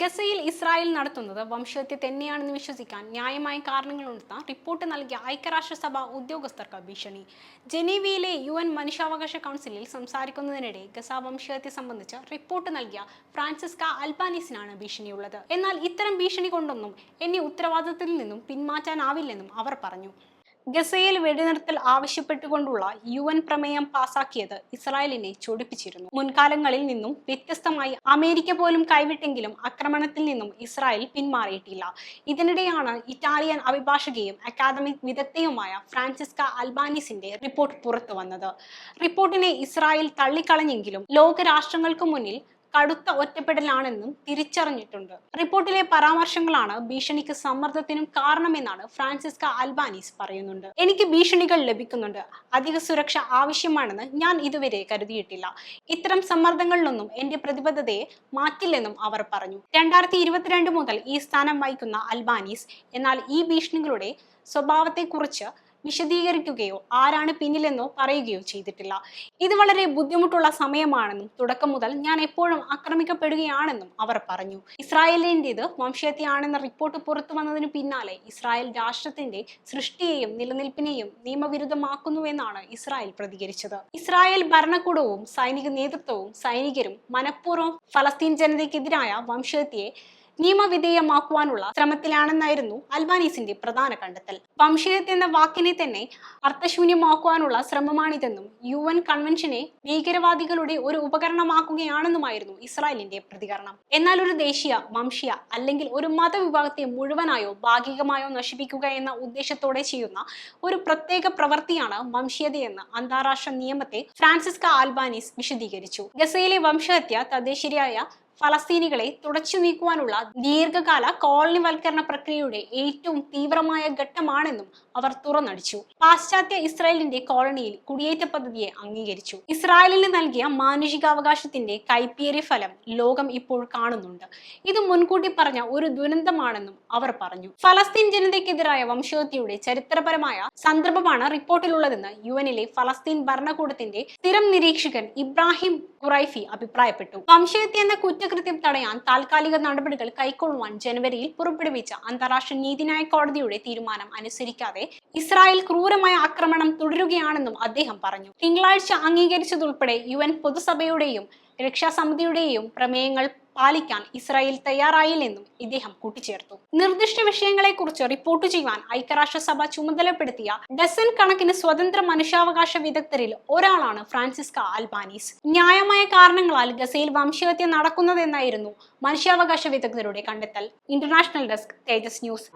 ഗസയിൽ ഇസ്രായേൽ നടത്തുന്നത് വംശഹത്യ തന്നെയാണെന്ന് വിശ്വസിക്കാൻ ന്യായമായ കാരണങ്ങൾ കാരണങ്ങളുണ്ടെന്ന റിപ്പോർട്ട് നൽകിയ ഐക്യരാഷ്ട്രസഭ ഉദ്യോഗസ്ഥർക്ക് ഭീഷണി. ജനീവയിലെ യു എൻ മനുഷ്യാവകാശ കൗൺസിലിൽ സംസാരിക്കുന്നതിനിടെ ഗസ വംശഹത്യ സംബന്ധിച്ച് റിപ്പോർട്ട് നൽകിയ ഫ്രാൻസിസ്ക അൽബാനീസിനാണ് ഭീഷണിയുള്ളത്. എന്നാൽ ഇത്തരം ഭീഷണി കൊണ്ടൊന്നും എന്നെ ഉത്തരവാദിത്തത്തിൽ നിന്നും പിന്മാറ്റാനാവില്ലെന്നും അവർ പറഞ്ഞു. ഗസയിൽ വെടിനിർത്തൽ ആവശ്യപ്പെട്ടുകൊണ്ടുള്ള യു എൻ പ്രമേയം പാസാക്കിയത് ഇസ്രായേലിനെ ചൊടിപ്പിച്ചിരുന്നു. മുൻകാലങ്ങളിൽ നിന്നും വ്യത്യസ്തമായി അമേരിക്ക പോലും കൈവിട്ടെങ്കിലും ആക്രമണത്തിൽ നിന്നും ഇസ്രായേൽ പിന്മാറിയിട്ടില്ല. ഇതിനിടെയാണ് ഇറ്റാലിയൻ അഭിഭാഷകയും അക്കാദമിക് വിദഗ്ധയുമായ ഫ്രാൻസിസ്ക അൽബാനിസിന്റെ റിപ്പോർട്ട് പുറത്തു വന്നത് റിപ്പോർട്ടിനെ ഇസ്രായേൽ തള്ളിക്കളഞ്ഞെങ്കിലും ലോകരാഷ്ട്രങ്ങൾക്ക് മുന്നിൽ കടുത്ത ഒറ്റപ്പെടലാണെന്നും തിരിച്ചറിഞ്ഞിട്ടുണ്ട്. റിപ്പോർട്ടിലെ പരാമർശങ്ങളാണ് ഭീഷണിക്ക് സമ്മർദ്ദത്തിനും കാരണമെന്നാണ് ഫ്രാൻസിസ്ക അൽബാനീസ് പറയുന്നുണ്ട്. എനിക്ക് ഭീഷണികൾ ലഭിക്കുന്നുണ്ട്. അധിക സുരക്ഷ ആവശ്യമാണെന്ന് ഞാൻ ഇതുവരെ കരുതിയിട്ടില്ല. ഇത്തരം സമ്മർദ്ദങ്ങളിലൊന്നും എന്റെ പ്രതിബദ്ധതയെ മാറ്റില്ലെന്നും അവർ പറഞ്ഞു. രണ്ടായിരത്തി ഇരുപത്തിരണ്ട് മുതൽ ഈ സ്ഥാനം വഹിക്കുന്ന അൽബാനീസ് എന്നാൽ ഈ ഭീഷണികളുടെ സ്വഭാവത്തെക്കുറിച്ച് വിശദീകരിക്കുകയോ ആരാണ് പിന്നിലെന്നോ പറയുകയോ ചെയ്തിട്ടില്ല. ഇത് വളരെ ബുദ്ധിമുട്ടുള്ള സമയമാണെന്നും തുടക്കം മുതൽ ഞാൻ എപ്പോഴും ആക്രമിക്കപ്പെടുകയാണെന്നും അവർ പറഞ്ഞു. ഇസ്രായേലിന്റെത് വംശീയത്തെയാണെന്ന റിപ്പോർട്ട് പുറത്തു വന്നതിന് പിന്നാലെ ഇസ്രായേൽ രാഷ്ട്രത്തിന്റെ സൃഷ്ടിയെയും നിലനിൽപ്പിനെയും നിയമവിരുദ്ധമാക്കുന്നുവെന്നാണ് ഇസ്രായേൽ പ്രതികരിച്ചത്. ഇസ്രായേൽ ഭരണകൂടവും സൈനിക നേതൃത്വവും സൈനികരും മനഃപൂർവം ഫലസ്തീൻ ജനതയ്ക്കെതിരായ വംശഹത്യയെ നിയമവിധേയമാക്കുവാനുള്ള ശ്രമത്തിലാണെന്നായിരുന്നു അൽബാനീസിന്റെ പ്രധാന കണ്ടെത്തൽ. വംശീയത എന്ന വാക്കിനെ തന്നെ അർത്ഥശൂന്യമാക്കുവാനുള്ള ശ്രമമാണിതെന്നും യു എൻ കൺവെൻഷനെ ഭീകരവാദികളുടെ ഒരു ഉപകരണമാക്കുകയാണെന്നുമായിരുന്നു ഇസ്രായേലിന്റെ പ്രതികരണം. എന്നാൽ ഒരു ദേശീയ വംശീയ അല്ലെങ്കിൽ ഒരു മതവിഭാഗത്തെ മുഴുവനായോ ഭാഗികമായോ നശിപ്പിക്കുക എന്ന ഉദ്ദേശത്തോടെ ചെയ്യുന്ന ഒരു പ്രത്യേക പ്രവൃത്തിയാണ് വംശീയതയെന്ന് അന്താരാഷ്ട്ര നിയമത്തെ ഫ്രാൻസിസ്ക ആൽബാനീസ് വിശദീകരിച്ചു. ഗസയിലെ വംശഹത്യ തദ്ദേശീയരായ ഫലസ്തീനികളെ തുടച്ചു നീക്കുവാനുള്ള ദീർഘകാല കോളനിവൽക്കരണ പ്രക്രിയയുടെ ഏറ്റവും തീവ്രമായ ഘട്ടമാണെന്നും അവർ തുറന്നടിച്ചു. പാശ്ചാത്യ ഇസ്രായേലിന്റെ കോളനിയിൽ കുടിയേറ്റ പദ്ധതിയെ അംഗീകരിച്ചു. ഇസ്രായേലിന് നൽകിയ മാനുഷികാവകാശത്തിന്റെ കൈപ്പേറിയ ഫലം ലോകം ഇപ്പോൾ കാണുന്നുണ്ട്. ഇത് മുൻകൂട്ടി പറഞ്ഞ ഒരു ദുരന്തമാണെന്നും അവർ പറഞ്ഞു. ഫലസ്തീൻ ജനതയ്ക്കെതിരായ വംശഹത്യയുടെ ചരിത്രപരമായ സന്ദർഭമാണ് റിപ്പോർട്ടിലുള്ളതെന്ന് യു എനിലെ ഫലസ്തീൻ ഭരണകൂടത്തിന്റെ സ്ഥിരം നിരീക്ഷകൻ ഇബ്രാഹിം ഖുറൈഫി അഭിപ്രായപ്പെട്ടു. വംശഹത്യ എന്ന കുറ്റകൃത്യം തടയാൻ താൽക്കാലിക നടപടികൾ കൈക്കൊള്ളുവാൻ ജനുവരിയിൽ പുറപ്പെടുവിച്ച അന്താരാഷ്ട്ര നീതിന്യായ കോടതിയുടെ തീരുമാനം അനുസരിക്കാതെ ഇസ്രായേൽ ക്രൂരമായ ആക്രമണം തുടരുകയാണെന്നും അദ്ദേഹം പറഞ്ഞു. തിങ്കളാഴ്ച അംഗീകരിച്ചതുൾപ്പെടെ യു എൻ പൊതുസഭയുടെയും രക്ഷാസമിതിയുടെയും പ്രമേയങ്ങൾ പാലിക്കാൻ ഇസ്രായേൽ തയ്യാറായില്ലെന്നും ഇദ്ദേഹം കൂട്ടിച്ചേർത്തു. നിർദ്ദിഷ്ട വിഷയങ്ങളെക്കുറിച്ച് റിപ്പോർട്ട് ചെയ്യുവാൻ ഐക്യരാഷ്ട്രസഭ ചുമതലപ്പെടുത്തിയ ഡസൻ കണക്കിന് സ്വതന്ത്ര മനുഷ്യാവകാശ വിദഗ്ധരിൽ ഒരാളാണ് ഫ്രാൻസിസ്ക അൽബാനീസ് ന്യായമായ കാരണങ്ങളാൽ ഗസയിൽ വംശഹത്യ നടക്കുന്നതെന്നായിരുന്നു മനുഷ്യാവകാശ വിദഗ്ധരുടെ കണ്ടെത്തൽ. International desk Tejas news.